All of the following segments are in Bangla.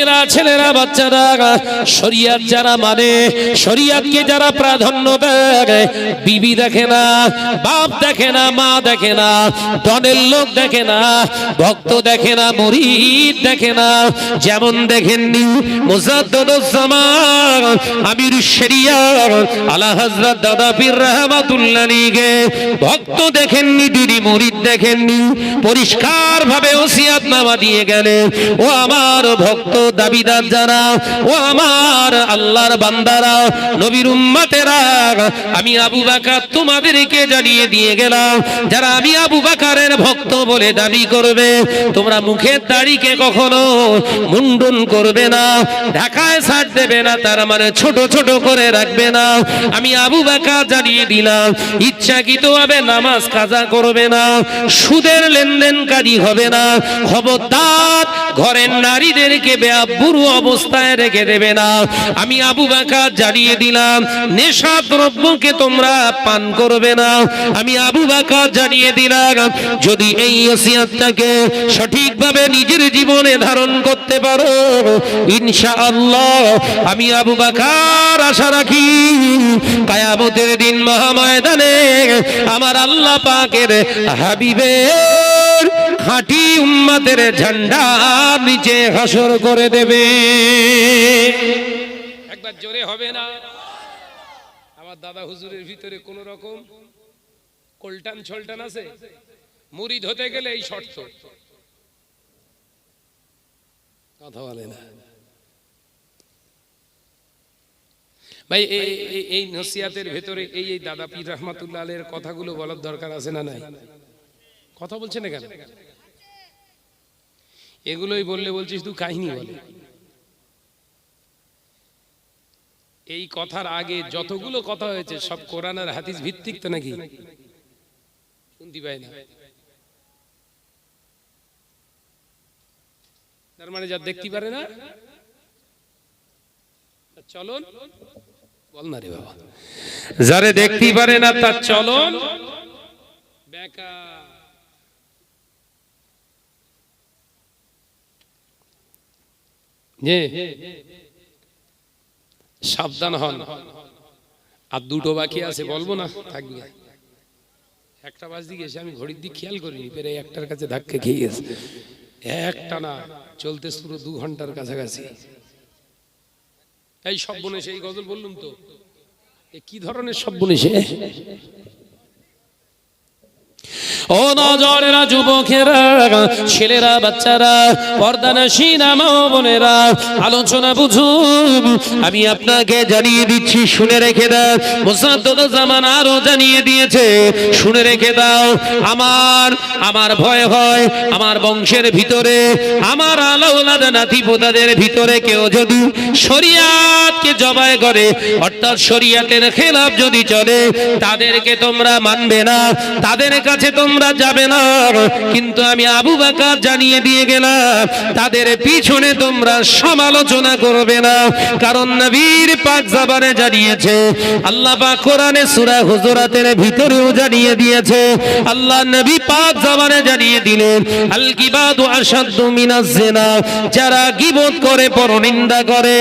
যুবকেরা ছেলেরা, বাচ্চারা, শরিয়াত যারা মানে শরিয়াতকে যারা প্রাধান্য দেয়, বিবি দেখে না, বাপ দেখে না, মা দেখে না দলের লোক দেখে না, ভক্ত দেখে না, মরিদ দেখে না, যেমন দেখেননি মুজাদ্দুজ্জামান আমির শরিয়াত আলা হযরত দাদা পীর রহমাতুল্লাহ নিগে ভক্ত দেখেননি, দিদি মরিদ দেখেননি পরিষ্কার ভাবে ওসিয়াত নামা দিয়ে গেলে ও আমার ভক্ত দাবিদার যারা ও আমার আল্লাহর বান্দারা নবীর উম্মতেরা, আমি আবু বাকার তোমাদেরকে জানিয়ে দিয়ে গেলাম, যারা আমি আবু বাকারের ভক্ত বলে দাবি করবে, তোমরা মুখের দাড়িকে কখনো মুন্ডন করবে না, ঢাকায় ছাড় দেবে না, তার মানে ছোট ছোট করে রাখবে না, আমি আবু বাকার জানিয়ে দিলাম, ইচ্ছাকৃত ভাবে নামাজ কাজা করবে না, সুদের লেনদেনকারী হবে না, খবরদার ঘরের নারীদেরকে বুড়ো অবস্থায় রেখে দেবে না। আমি আবু বাকার জানিয়ে দিলাম নেশা দ্রব্যকে তোমরা পান করবে না। আমি আবু বাকার জানিয়ে দিলাম, যদি এই ওসিয়াতটাকে সঠিকভাবে নিজের জীবনে ধারণ করতে পারো, ইনশাআল্লাহ আমি আবু বাকার আশা রাখি, কায়ামতের দিন মহাময়দানে আমার আল্লাহ পাকের হাবিবের খাঁটি উম্মাদের ঝান্ডা নিচে হাসর করে দেবে। একবার জোরে হবে না। আমার দাদা হুজুরের ভিতরে কোন রকম কোলটান ছলটান আছে? মুরিদ হতে গেলে এই শর্ত। কথা বলে না। ভাই, এই, এই- নসিয়াতের ভেতরে এই এই দাদা পীর রহমাতুল্লাহ কথাগুলো বলার দরকার আছে না নাই? কথা বলছেন না কেন? এগুলোই বললে বলছিস, তুই কাহিনী বলে। এই কথার আগে যতগুলো কথা হয়েছে, সব কোরআন আর হাদিস ভিত্তিক তো নাকি? শুনতে পাই না। তার মানে যা দেখতে পারে না চলন, বল না রে বাবা। যারে দেখতে পারে না, তার চলন। বেকার। সাবধান হন। আর দুটো বাকি আছে, বলব না, থাকবে। একটা বাজ দিকে এসে আমি ঘড়ির দিক খেয়াল করিনি পেরে একটার কাছে ধাক্কা খেয়ে গেছে। একটা না, চলতে পুরো দু ঘণ্টার কাছাকাছি। এই সব বনে সেই গজল বললুম তো। কি ধরনের সব বনে সে ও যুবকেরা, ছেলেরা, বাচ্চারা পর্দানাসীন বোনেরা, আলোচনা বুঝুন। আমি আপনাকে জানিয়ে দিচ্ছি, শুনে রেখে দাও। মুসাদ্দদ জামান আরও জানিয়ে দিয়েছে, শুনে রেখে দাও। আমার আমার ভয় হয়, আমার বংশের ভিতরে, আমার আলাউলাদ নাতি পোতাদের ভিতরে কেউ যদি শরিয়াতকে জবাই করে, অর্থাৎ শরিয়াতের খেলাফ যদি চলে, তাদেরকে তোমরা মানবে না, তাদের কাছে তোমরা যাবে না। কিন্তু আমি আবু বাকার জানিয়ে দিয়ে গেলাম, তাদের পিছনে তোমরা সমালোচনা করবে না। কারণ নবীর পাক জাবানে জানিয়েছে, আল্লাহ পাক কোরআনে সূরা হুজুরাতের ভিতরেও জানিয়ে দিয়েছে, আল্লাহ নবী পাক জাবানে জানিয়ে দিলেন, আল কিবাদু আসাদ্দু মিনাজ জিনা, যারা গীবত করে পরনিন্দা করে,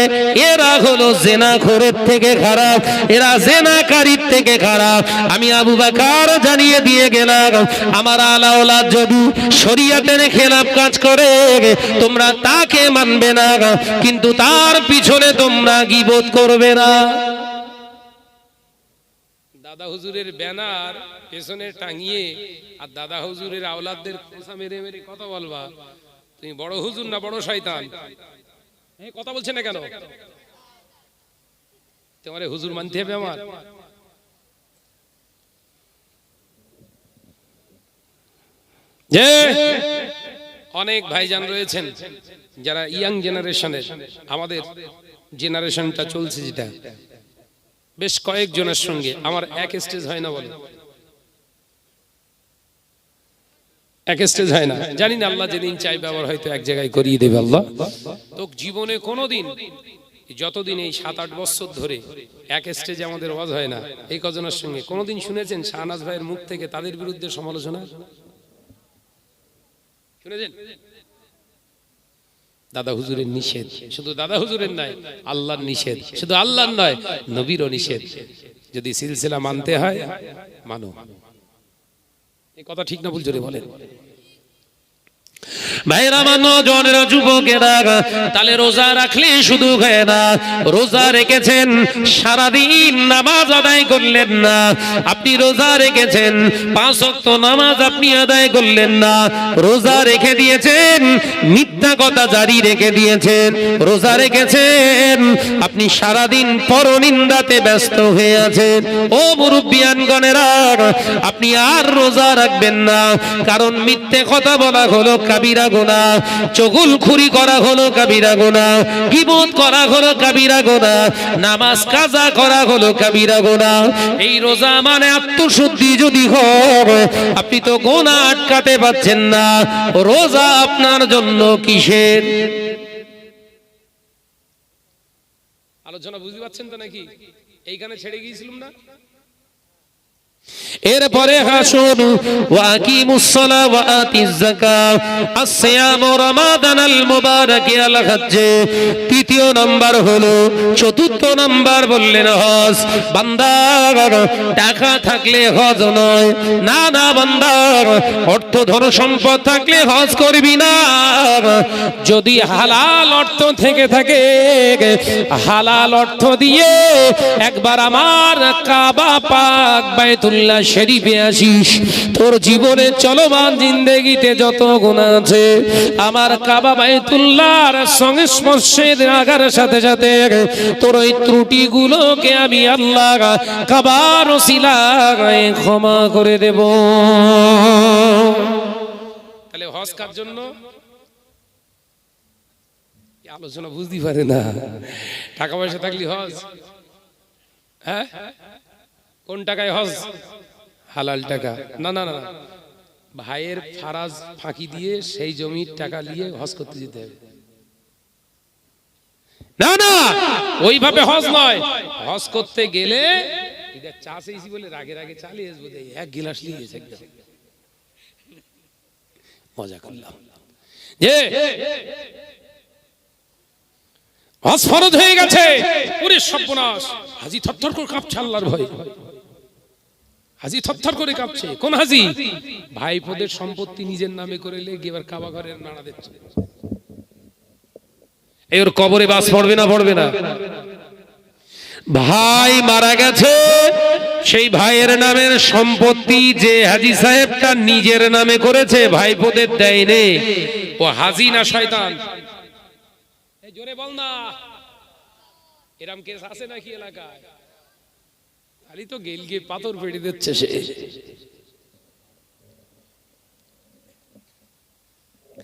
এরা হলো জেনাখোরের থেকে খারাপ, এরা জেনাকারীর থেকে খারাপ। আমি আবু বাকার জানিয়ে দিয়ে গেলাম আমার আলাওলা যদি শরিয়াতের খেলাফ কাজ করে, তোমরা তাকে মানবে না, কিন্তু তার পিছনে তোমরা গিবোধ করবে না। দাদা হুজুরের ব্যানার পেছনে টাঙিয়ে আর দাদা হুজুরের আওলাদদের খোসা মেরে মেরে কথা বলবা। তুমি বড় হুজুর না বড় শয়তান? কথা বলছে না কেন? তোমারে হুজুর মানতে হবে আমার। অনেক ভাইজান রয়েছেন যারা ইয়াং জেনারেশনের, আমাদের জেনারেশনটা চলছে যেটা। বেশ কয়েকজনের সঙ্গে, আমার এক স্টেজ হয় না বলে। এক স্টেজ হয় না। জানি না আল্লাহ যেদিন চাইবে আবার হয়তো এক জায়গায় করিয়ে দেবে আল্লাহ। তো জীবনে কোনোদিন, যতদিন এই সাত আট বছর ধরে এক স্টেজে আমাদের ওয়াজ হয় না, এই কজনের সঙ্গে, কোনোদিন শুনেছেন শাহনাজ ভাইয়ের মুখ থেকে তাদের বিরুদ্ধে সমালোচনা? দাদা হুজুরের নিষেধ। শুধু দাদা হুজুরের নয়, আল্লাহর নিষেধ। শুধু আল্লাহর নয়, নবীরও নিষেধ। যদি সিলসিলা মানতে হয়, মানো। এই কথা ঠিক না, ভুল জোরে বলেন। ভাইরা মানো জনেরা যুবকেরা তাহলে রোজা রাখলে শুধু হয় না, রোজা রেখেছেন, সারাদিন নামাজ আদায় করলেন না। আপনি রোজা রেখেছেন, পাঁচ ওয়াক্ত নামাজ আপনি আদায় করলেন না। রোজা রেখে দিয়েছেন, মিথ্যা কথা জারি রেখে দিয়েছেন। রোজা রেখেছেন, আপনি সারাদিন পরনিন্দাতে ব্যস্ত হয়ে আছেন। ও মুরব্বিয়ানগণেরা, আপনি আর রোজা রাখবেন না, কারণ মিথ্যে কথা বলা হলো কাবিরা গোনা চগুল খুরি করা হলো কাবিরা গোনা গিবত করা হলো কাবিরা গোনা নামাজ কাজা করা হলো কাবিরা গোনা এই রোজা মানে আত্মশুদ্ধি যদি হয়, আপনি তো গোনা আটকাতে পাচ্ছেন না। রোজা আপনার জন্য কিসের? আলোচনা বুঝতে পারছেন তো নাকি? এইখানে ছেড়ে গিয়েছিলাম না? এরপরে হাসুন ওয়াকিমুস সালা ওয়া আতিজ যাকাত আসসিয়াম রমাদানাল মুবারাক আল হজ্জ। তৃতীয় নাম্বার হলো চতুর্থ নাম্বার বললেন হজ। বান্দা টাকা থাকলে হজ নয়। না না বান্দা অর্থ ধন সম্পদ থাকলে হজ করবি না। যদি হালাল অর্থ থেকে থাকে হালাল অর্থ দিয়ে একবার আমার কাবা পাক বাইতুল্লাহ শরীফে আসিস। তোর জীবনে চলমান জিন্দেগিতে যত গুণা আছে, আমার কাবা বাইতুল্লাহর সংস্পর্শের আগার সাথে সাথে তোর ওই ত্রুটিগুলোকে আমি আল্লাহ কাবার ওসিলায় ক্ষমা করে দেব। তাহলে হজ কার জন্য? আলোচনা বুঝতে পারে না। টাকা পয়সা থাকলে হজ। হ্যাঁ? কোন টাকায় হজ? হালাল টাকা। না না না। ভাইয়ের ফারাজ ফাঁকি দিয়ে সেই জমির টাকা নিয়ে হজ করতে যেতে হবে। না না, ওইভাবে হজ নয়। হজ করতে গেলে এটা চা চেয়েছি বলে রাগে রাগে চালিয়ে আসব এক গিলাস নিয়ে একদম। মজা করলাম। যে হজ ফরজ হয়ে গেছে ওরে সর্বনাশ। হাজি থরথর করে কাঁপছে আল্লাহর ভয়। হাজি থরথর করে কাঁপছে। কোন হাজি? ভাইপোদের সম্পত্তি নিজের নামে করে লেগে এবার কাবা ঘরের নাড়া দিচ্ছে। এই ওর কবরে বাস পড়বে না পড়বে না। ভাই মারা গেছে, সেই ভাইয়ের নামের সম্পত্তি যে হাজি সাহেবটা নিজের নামে করেছে, ভাইপোদের দেয়নি ও হাজি না শয়তান? জোরে বল না। এরম কেস আছে নাকি এলাকায়? খালি তো গেল গিয়ে পাথর ফেটে দিচ্ছে সে এ নজনেরা,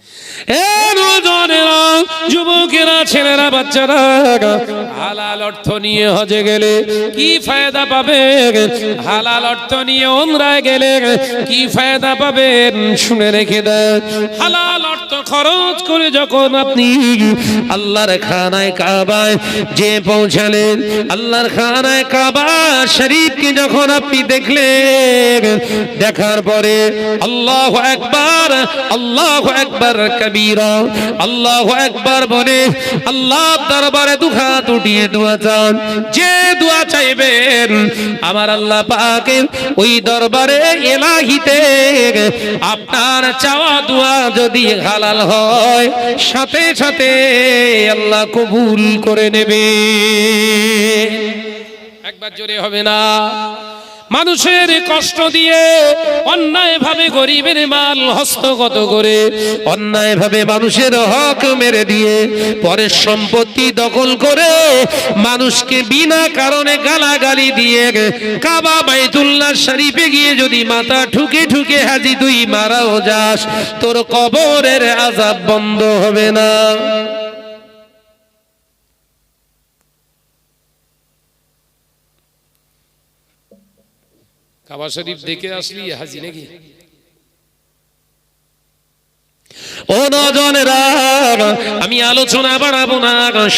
যুবকেরা, ছেলেরা, বাচ্চারা, হালাল অর্থ নিয়ে হজে গেলে কি ফায়দা পাবে? হালাল অর্থ নিয়ে ওমরায় গেলে কি ফায়দা পাবেন শুনে রেখে দেন। হালাল অর্থ খরচ করে যখন আপনি আল্লাহর খানায় কাবায় যে পৌঁছালেন, আল্লাহর খানায় কাবা শরীফকে যখন আপনি দেখলেন, দেখার পরে আল্লাহ একবার আল্লাহ একবার কবিরা। আল্লাহ একবার বলে, আল্লাহ দরবারে দুহাত উঠিয়ে দোয়া চান। যে দোয়া চাইবেন, আমার আল্লাহ পাকের ওই দরবারে এলাহিতে আপনার চাওয়া দোয়া যদি হালাল হয়, সাথে সাথে আল্লাহ কবুল করে নেবে। একবার জোরে হবে না? মানুষের কষ্ট দিয়ে অন্যায় ভাবে গরিবের মাল হস্তগত করে অন্যায় ভাবে মানুষের হক মেরে দিয়ে পরের সম্পত্তি দখল করে মানুষকে বিনা কারণে গালাগালি দিয়ে কাবা বাইতুল্লাহ শরীফে গিয়ে যদি মাথা ঠুকে ঠুকে হাজি তুই মারাও যাস, তোর কবরের আজাব বন্ধ হবে না। কাবা শরীফ দেখে আসলি হাজি নাকি আমি আলোচনা বাড়াবো না,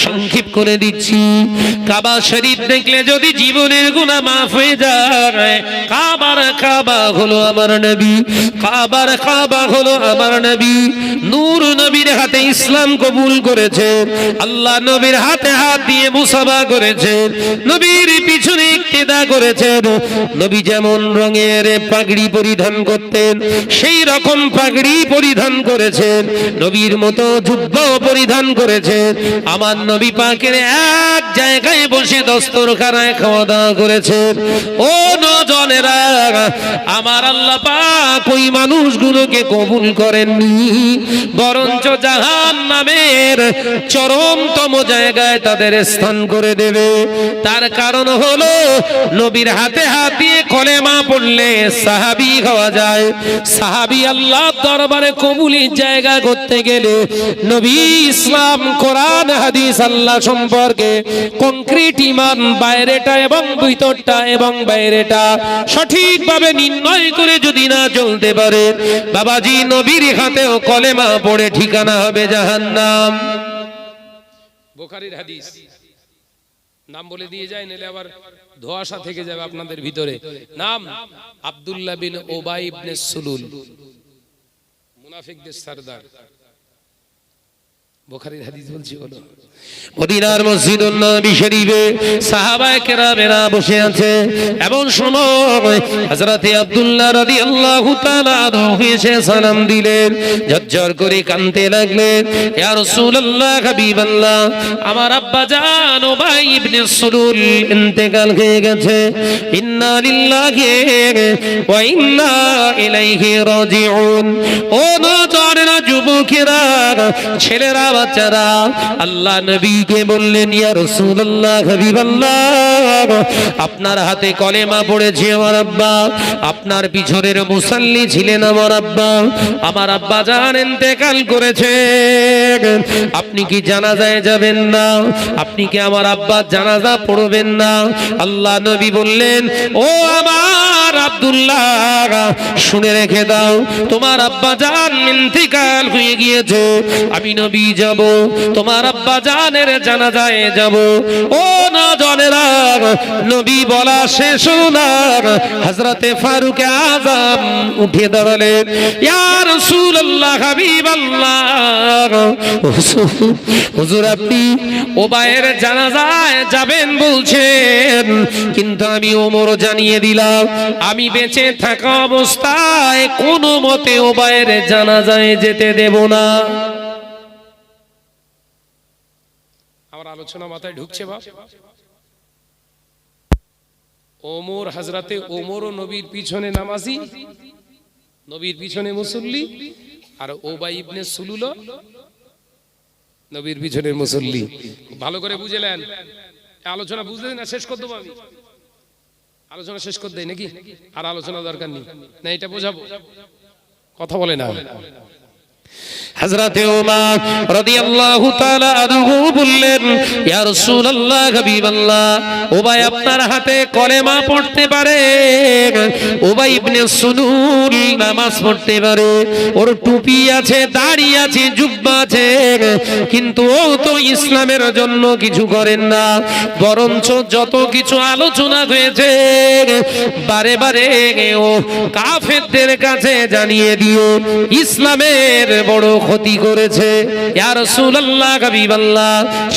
সংক্ষেপ করে দিচ্ছি। কাবা শরীফ দেখলে যদি জীবনের গুণা মাফ হয়ে যায়, কাবার কাবা হলো আমার নবী, কাবার কাবা হলো আমার নবী। নূর নবীর হাতে ইসলাম কবুল করেছে, আল্লাহ নবীর হাতে হাত দিয়ে মুসাফা করেছে, নবীর পিছনে ইক্তেদা করেছেন নবী যেমন রঙের পাগড়ি পরিধান করতেন, সেই রকম পাগড়ি পরিধান করেছেন, নবীর মতো যুদ্ধ পরিধান করেছেন। আমার নবী পাকের এক জায়গায় বসে দস্তরখানায় খাওয়া দাওয়া করেছেন। ও নজনেরা, আমার আল্লাহ পাক ওই মানুষগুলোকে কবুল করেননি। বরঞ্চ জাহান নামের চরমতম জায়গায় তাদের স্থান করে দেবে। তার কারণ হলো, নবীর হাতে হাত দিয়ে কলেমা পড়লে সাহাবি হওয়া যায়। সাহাবি আল্লাহ দরবারে কবুলির জায়গা করতে গেলে নবী ইসলাম কোরআন, হাদিস, আল্লাহ সম্পর্কে কংক্রিট ইমান বাইরেটা এবং ভিতরটা এবং বাইরেটা সঠিকভাবে নির্ণয় করে যদি না চলতে পারে, বাবাজি নবীর হাতেও কলেমা পড়ে ঠিকানা হবে জাহান্নাম। বোখারির নাম বলে দিয়ে যায়, নাহলে আবার ধোয়াশা থেকে যাবে আপনাদের ভিতরে। নাম আব্দুল্লাহ বিন ওবাই সুলুল। মুনাফিকদের সরদার বোখারির হাদিস বলছি বলো। মদিনার মসজিদ নবী শরীফে সাহাবায়ে কেরামেরা বসে আছে। এমন সময় হযরতে আব্দুল্লাহ রাদিয়াল্লাহু তাআলা এসে সালাম দিলেন। ঝরঝর করে কাঁদতে লাগলেন। ইয়া রাসূলুল্লাহ, হাবিবাল্লাহ, আমার আব্বা জান উবাই ইবনে সুলুল ইন্তেকাল হয়ে গেছে। ইন্না লিল্লাহি ওয়া ইন্না ইলাইহি রাজিউন। ও যুবকেরা, ছেলেরা, বাচ্চারা, আল্লাহ নবীকে বললেন, ইয়া রাসূলুল্লাহ, হাবিবাল্লাহ, আপনার হাতে কলেমা পড়েছে আমার আব্বা, আপনার পিছনের মুসাল্লি ছিলেন আমার আব্বা আমার আব্বা জান ইন্তেকাল করেছে, আপনি কি জানাজায় যাবেন না? আপনি কি আমার আব্বা জানাজা পড়বেন না? আল্লাহ নবী বললেন, ও আমার আব্দুল্লাহ, শুনে রেখে দাও, তোমার আব্বা জান ইন্তিকাল হয়ে গিয়েছে। আমি নবী যাব, তোমার আব্বা জানের জানাজায় যাব। ও না জনেরা, নবী বলা শেষ না। হযরতে ফারুক আজম উঠে দাঁড়ালেন। ইয়া রাসূলুল্লাহ, হাবিবাল্লাহ। হুজুর আপনি ওবায়ের জানাজায় যাবেন বলছেন, কিন্তু আমি ওমর জানিয়ে দিলাম আমি বেঁচে থাকা অবস্থায় কোনো মতে ওবায়ের জানাজায় যেতে দেব না। আমার আলোচনা মাথায় ঢুকছে বাপ। ওমর হাজরাতে ওমর ও নবীর পিছনে নামাজি, নবীর পিছনে মুসল্লি আর ওবাই ইবনে সুলুল নবীর পিছনে মুসল্লি। ভালো করে বুঝলেন আলোচনা বুঝলেন না, শেষ করে দেবো আমি। আলোচনা শেষ করে দেয় নাকি? আর আলোচনা দরকার নেই। না, এটা বোঝাবো। কথা বলে না। হযরতে ওমর রাদিয়াল্লাহু তাআলা আনহু বললেন, ইয়া রাসূলুল্লাহ, হাবিবাল্লাহ ওবাই আপনার হাতে কলেমা পড়তে পারে ওবাই ইবনে সুনুল নামাজ পড়তে পারে, ওর টুপি আছে, দাড়ি আছে, জুব্বা আছে, কিন্তু ও তো ইসলামের জন্য কিছু করেন না, বরঞ্চ যত কিছু আলোচনা হয়েছে, বারে বারে ও কাফেরদের কাছে জানিয়ে দিও, ইসলামের বড় ক্ষতি করেছে।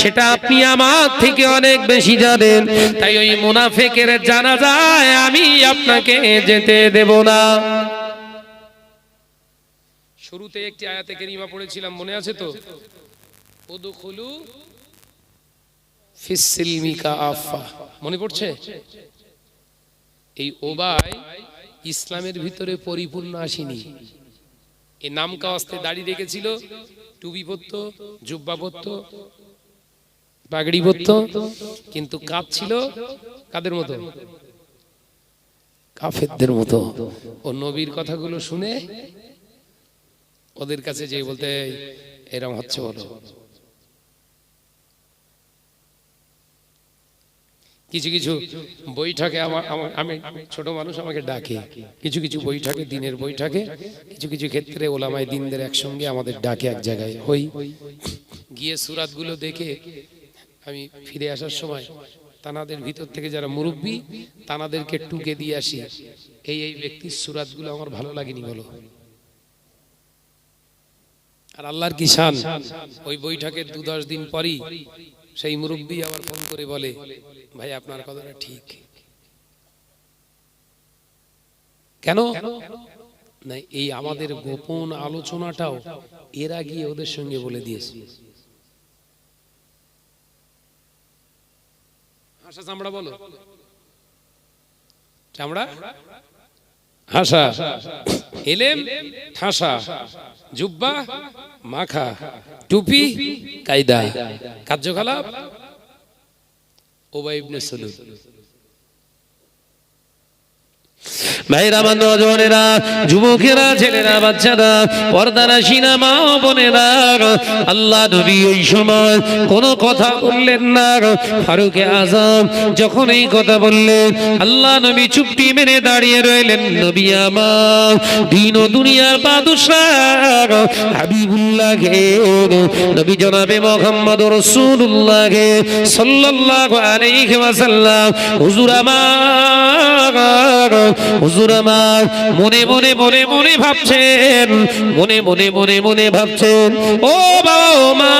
সেটা আপনি আমার থেকে অনেক বেশি জানেন। তাই ওই মুনাফেকের জানা যায় আমি আপনাকে যেতে দেব না। শুরুতে একটি আয়াতে কেরিমা পড়েছিলাম, মনে আছে তো? মনে পড়ছে? এই ওবাই ইসলামের ভিতরে পরিপূর্ণ আসেনি। এই নাম কাওয়াস্তে দাড়ি রেখেছিল টুবি পরত, জুব্বা পরত, পাগড়ি পরত, কিন্তু কাপ ছিল কাদের মতো? কাফেরদের মতো। ও নবীর কথাগুলো শুনে ওদের কাছে যে বলতে, এরম হচ্ছে বলো। কিছু কিছু বৈঠকে আমার আমি ছোট মানুষ, আমাকে ডাকে। কিছু কিছু বৈঠকে, দিনের বৈঠকে, কিছু কিছু ক্ষেত্রে ওলামাই দিনদের একসঙ্গে আমাদের ডাকে এক জায়গায়। হই। গিয়ে সুরাতগুলো দেখে আমি ফিরে আসার সময় তানাদের ভিতর থেকে যারা মুরব্বী, তানাদেরকে টুকে দিয়ে আসি, এই এই ব্যক্তির সুরাতগুলো আমার ভালো লাগেনি বলো। আর আল্লাহর কি শান? ওই বৈঠকের দু দশ দিন পরই সেই মুরব্বী আবার ফোন করে বলে, ভাই, আপনার কথাটা ঠিক। কেন? না এই আমাদের গোপন আলোচনাটাও এরা গিয়ে ওদের সঙ্গে বলে দিয়েছে। হাসা চামড়া বলো। চামড়া? হাসা এলেম ঠাসা জুব্বা মাখা টুপি কায়দা। কার্যকলাপ ওবাইবনে সুলুল ভাইরা নজনেরা যুবকেরা, ছেলেরা, বাচ্চারা, পর্দারা সিনা মা বোনেরা, আল্লাহ নবী ওই সময় কোনো কথা বললেন না। ফারুকে আজম যখন এই কথা বললেন, আল্লাহ নবী চুপটি মেরে দাঁড়িয়ে রইলেন, নবী আমার দিন ও দুনিয়ার বাদশাহ হাবিবুল্লাহ গে নবী জনাবে মোহাম্মদ রসুল্লাহ গে সাল্লাল্লাহু আলাইহি ওয়াসাল্লাম। হুজুর আমার হুজুর আমার, মনে মনে মনে মনে ভাবছেন, মনে মনে মনে মনে ভাবছেন, ও বাবা, ও মা,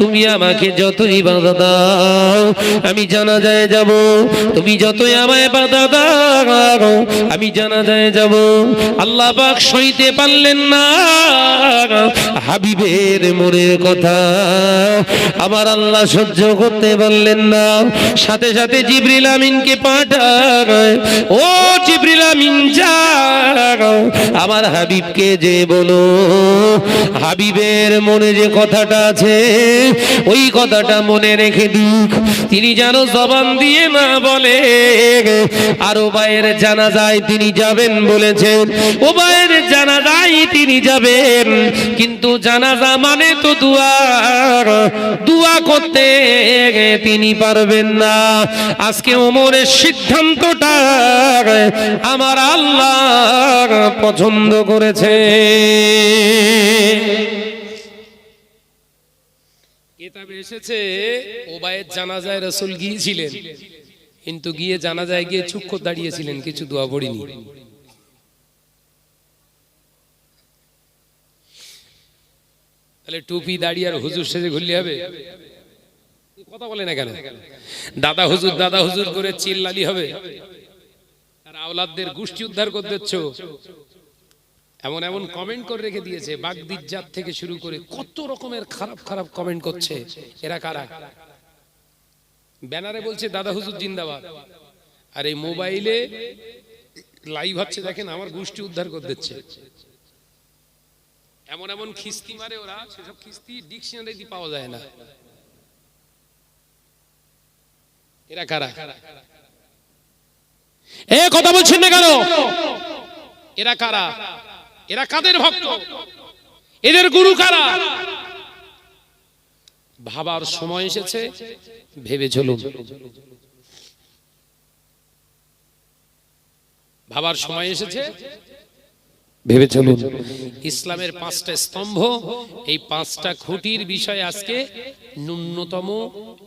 তুমি আমাকে যতই বাধা দাও, আমি জানা যায় যাব, তুমি যতই আমায় বাধা দাও, আমি জানা যায় যাব। আল্লাহ পাক সইতে পারলেন না, হাবিবের মনের কথা। আমার আল্লাহ সহ্য করতে পারলেন না, সাথে সাথে জিবরিল আমিনকে পাঠায় ও জিবরিল আমিন আমার হাবিবকে যে বলো, হাবিবের মনে যে কথাটা আছে, ওই কথাটা মনে রেখে দিক। তিনি যেন জবান দিয়ে না বলে, আরও বাইয়ের জানা যায় তিনি যাবেন বলেছেন। ও বাইয়ের জানা যায় তিনি যাবেন, কিন্তু জানাজা মানে তো দুয়া। দুয়া করতে তিনি পারবেন না। আজকে ওমরের সিদ্ধান্তটা আমার আল্লাহ পছন্দ করেছে। কিতাবে এসেছে ওবায়ের জানাজায় রসুল গিয়েছিলেন। কিন্তু গিয়ে জানাজায় গিয়ে চুপ করে দাঁড়িয়েছিলেন, কিছু দোয়া পড়িনি। তাহলে টুপি দাঁড়িয়ে আর হুজুর সেজে ঘুরলে হবে? কথা বলে না কেন? দাদা হুজুর দাদা হুজুর করে চিল্লালি হবে। আর আওলাদদের গোষ্ঠী উদ্ধার করতেছ এমন এমন কমেন্ট করে রেখে দিয়েছে বাগদিজ্জাত থেকে শুরু করে কত রকমের খারাপ খারাপ কমেন্ট করছে, এরা কারা? ব্যানারে বলছে, দাদা হুজুর, জিন্দাবাদ। আর এই মোবাইলে লাইভ হচ্ছে, দেখেন, আমার গোষ্ঠী উদ্ধার করে দিচ্ছে। এমন এমন খিস্তি মারে ওরা, সেসব খিস্তি ডিকশনারি পাওয়া যায় না। এরা কারা? এ, কথা বলছেন না কেন? এরা কারা? এরা কাদের ভক্ত? এদের গুরু কারা? ভাবার সময় এসেছে, ভেবে চলুন। ভাবার সময় এসেছে, ভেবে চলুন। ইসলামের পাঁচটা স্তম্ভ, এই পাঁচটা খুঁটির বিষয়ে আজকে ন্যূনতম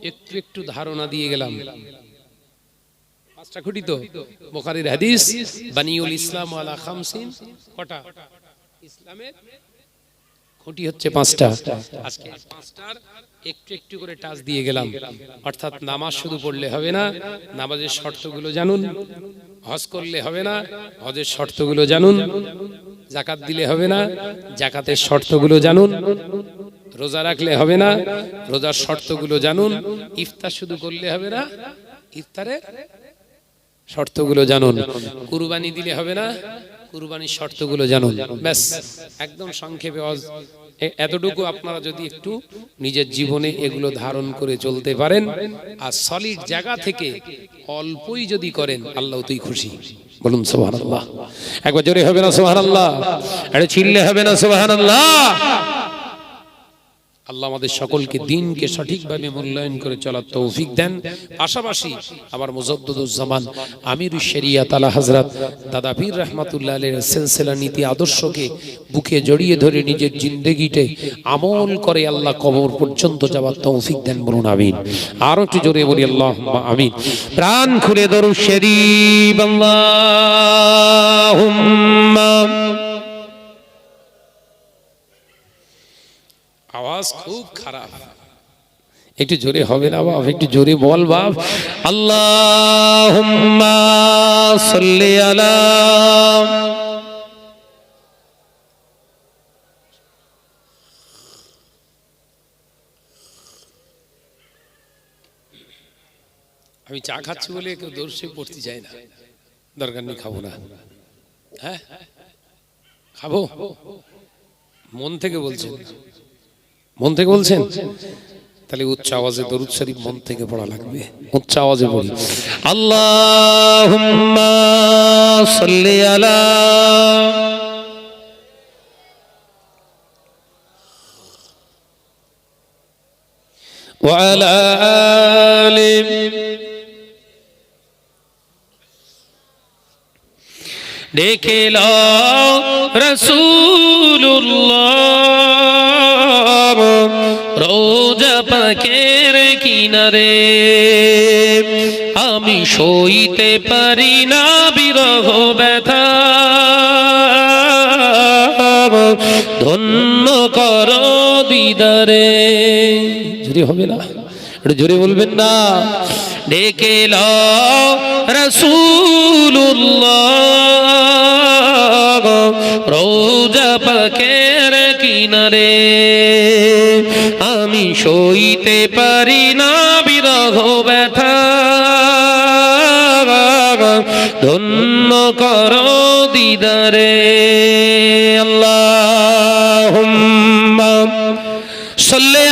একটু একটু ধারণা দিয়ে গেলাম। পাঁচটা খুঁটি বোখারির হাদিস, বানিউল ইসলাম আলা খামসিন, কটা? ইসলামের খুঁটি হচ্ছে পাঁচটা। আজকে পাঁচটার একটু একটু করে টাচ দিয়ে গেলাম। অর্থাৎ নামাজ শুধু পড়লে হবে না, নামাজের শর্তগুলো জানুন। হজ করলে হবে না, হজের শর্তগুলো জানুন। জাকাত দিলে হবে না জাকাতের শর্তগুলো জানুন। রোজা রাখলে হবে না, রোজার শর্তগুলো জানুন। ইফতার শুধু করলে হবে না, ইফতারের শর্তগুলো জানুন। কুরবানি দিলে হবে না, কুরবানির শর্তগুলো জানুন। ব্যাস, একদম সংক্ষেপে এতটুকু আপনারা যদি একটু নিজের জীবনে এগুলো ধারণ করে চলতে পারেন, আর সলিড জায়গা থেকে অল্পই যদি করেন, আল্লাহ তুই খুশি। বলুন সোহান আল্লাহ একবার জোরে হবে না সোহান আল্লাহ আরে, চিল্লে হবে না সোহান আল্লাহ আল্লাহ আমাদের সকলকে দিনকে সঠিকভাবে মূল্যায়ন করে চলার তৌফিক দেন। পাশাপাশি আবার মুজদ্দুজ্জামান আমির শেরিয়া তালা হাজরাত দাদা পীর রহমাতুল্লাহ আলের সিলসিলা নীতি আদর্শকে বুকে জড়িয়ে ধরে নিজের জিন্দগিতে আমল করে আল্লাহ কবর পর্যন্ত যাওয়ার তৌফিক দেন বলুন আমিন। আরও একটু জোরে বলি আল্লাহ আমিন। প্রাণ খুলে দরু শরীফ আল্লাহুম্মা। আওয়াজ খুব খারাপ। একটু জোরে হবে না বাপ? একটু জোরে বল বাপ। আল্লাহুম্মা সাল্লি আলা আমি চা খাচ্ছি বলে কেউ দর্শে পড়তে চায় না। দরকার নেই খাব না। হ্যাঁ? খাব? মন থেকে বলছেন। মন থেকে বলছেন তাহলে উচ্চ আওয়াজে দরুদ শরীফ মন থেকে পড়া লাগবে উচ্চ আওয়াজে বলি আল্লাহুম্মা সাল্লি আলা وعلى آل দেখে রসুল্লাহ রোজা পাকের কিনারে। আমি সইতে পারি না বিরহ ব্যথা। ধন্য কর দিদারে। যদি হবে না? একটু জোরে বলবেন না। ডেকে রসুল্লাহ রোজা পাকের কিনারে। আমি সইতে পারি না বিরহ ব্যথা। ধন্য কর দিদারে। আল্লাহ সাল্লি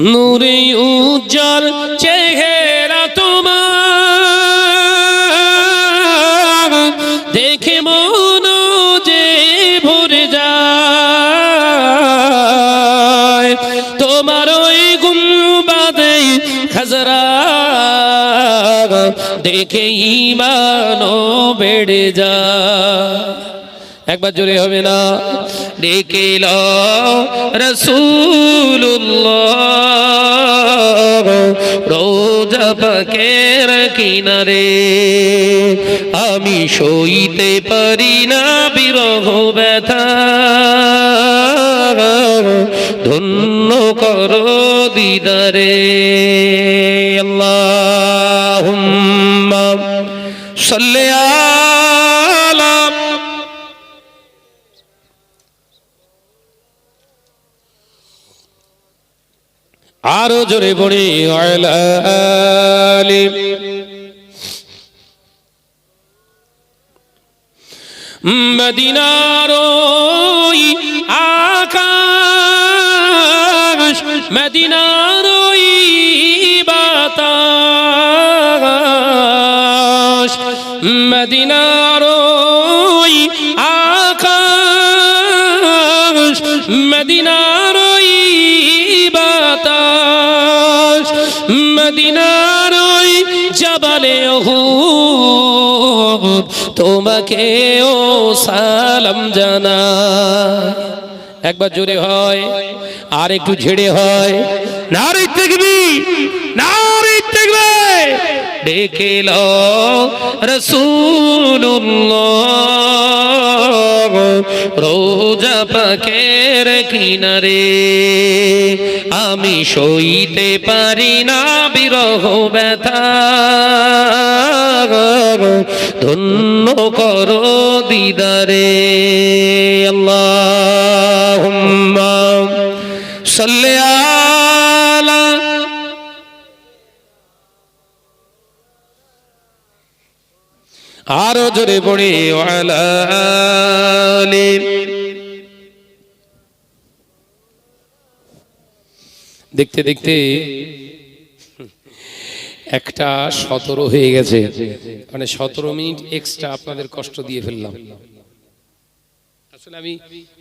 নূরে উজ্জ্বল চেহারা তোমার। দেখে মন যে ভরে যায়। তোমার ওই গুম্বাদে খাজরা দেখে ইমানও বেড়ে যায়। একবার জোরে হবে না। ডেকে রসুল্লাহ পাকের কিনারে আমি সইতে পারি না বিরহ ব্যথা। ধন্য কর দিদারে আল্লাহ সাল্লি আরও জোরে আলি মদিনার আকাশ মদিনার বাতাস মদিনার আকাশ মদিনার তোমাকে ও সালাম জানা একবার জোরে হয়, আর একটু ঝেড়ে হয়। নারী দেখবি নারী দেখবে ডেকে লো রসুল্লাহ রোজা পাকের কিনারে, আমি সইতে পারি না বিরহ ব্যথা। ধন্য করো দিদারে আল্লাহ। আরও জোরে পড়ে দেখতে দেখতে একটা সতেরো হয়ে গেছে। মানে সতেরো মিনিট এক্সট্রা আপনাদের কষ্ট দিয়ে ফেললাম। আসলে আমি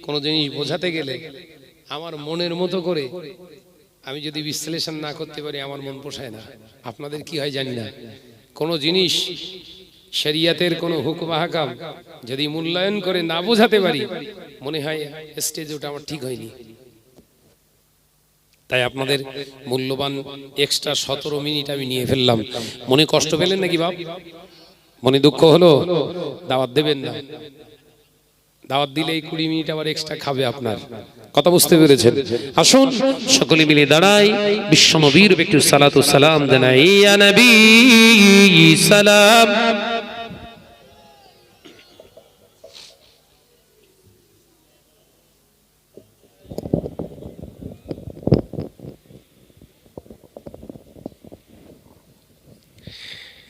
কোনো জিনিস বোঝাতে গেলে আমার মনের মতো করে আমি যদি বিশ্লেষণ না করতে পারি, আমার মন পোষায় না। আপনাদের কি হয় জানি না। কোনো জিনিস শরিয়াতের কোনো হুকুম হাকাম যদি মূল্যায়ন করে না বোঝাতে পারি, মনে হয় স্টেজ ওটা আমার ঠিক হয়নি। তাই আপনাদের মূল্যবান এক্সট্রা সতেরো মিনিট আমি নিয়ে ফেললাম। মনে কষ্ট পেলেন নাকি বাপ? মনে দুঃখ হলো? দাওয়াত দেবেন না। দাওয়াত দিলে এই কুড়ি মিনিট আবার এক্সট্রা খাবে আপনার। কথা বুঝতে পেরেছেন? আসুন, সকলে মিলে দাঁড়াই। বিশ্ব নবীর একটু সালাতু সালাম নবী, সালাম।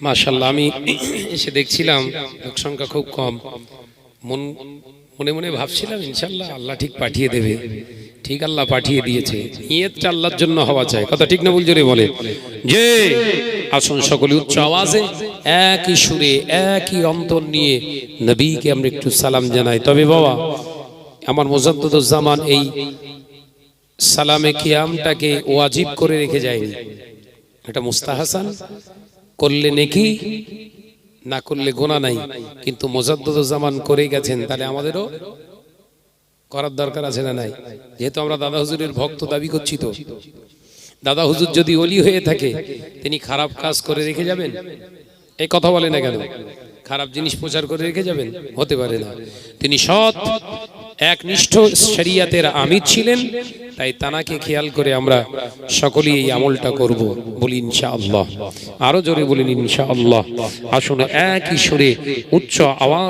মাশাল্লাহ আমি এসে দেখছিলাম লোক সংখ্যা খুব কম। মন, মনে মনে ভাবছিলাম ইনশাল্লাহ আল্লাহ ঠিক পাঠিয়ে দেবে। ঠিক আল্লাহ পাঠিয়ে দিয়েছে। নিয়তটা আল্লাহর জন্য হওয়া চাই। কথা ঠিক না বলছো রে বলে। যে, আসুন সকলে উচ্চ আওয়াজে, একই সুরে, একই অন্তর নিয়ে নবীকে আমরা একটু সালাম জানাই। তবে বাবা, আমার মোজাদ্দুজ্জামান এই সালামে কিয়ামটাকে ওয়াজিব করে রেখে যায়নি। এটা মুস্তাহাসান করলে নেকি? না করলে গোনা নাই। কিন্তু মোজাদ্দুজ্জামান করে গেছেন, তাহলে আমাদেরও করার দরকার আছে না নাই? যেহেতু আমরা দাদা হুজুরের ভক্ত, দাবি করছি তো। দাদা হুজুর যদি অলি হয়ে থাকে, তিনি খারাপ কাজ করে রেখে যাবেন? এই কথা বলে না কেন? খারাপ জিনিস প্রচার করে রেখে যাবেন? হতে পারে না। তিনি সৎ, একনিষ্ঠ শরিয়াতের আমির ছিলেন, তাই তানাকে খেয়াল করে আমরা সকলেই এই আমলটা করব বলি ইনশাআল্লাহ। আরও জোরে বলিন ইনশাআল্লাহ। আসুন এক ঈশ্বরে উচ্চ আওয়াজ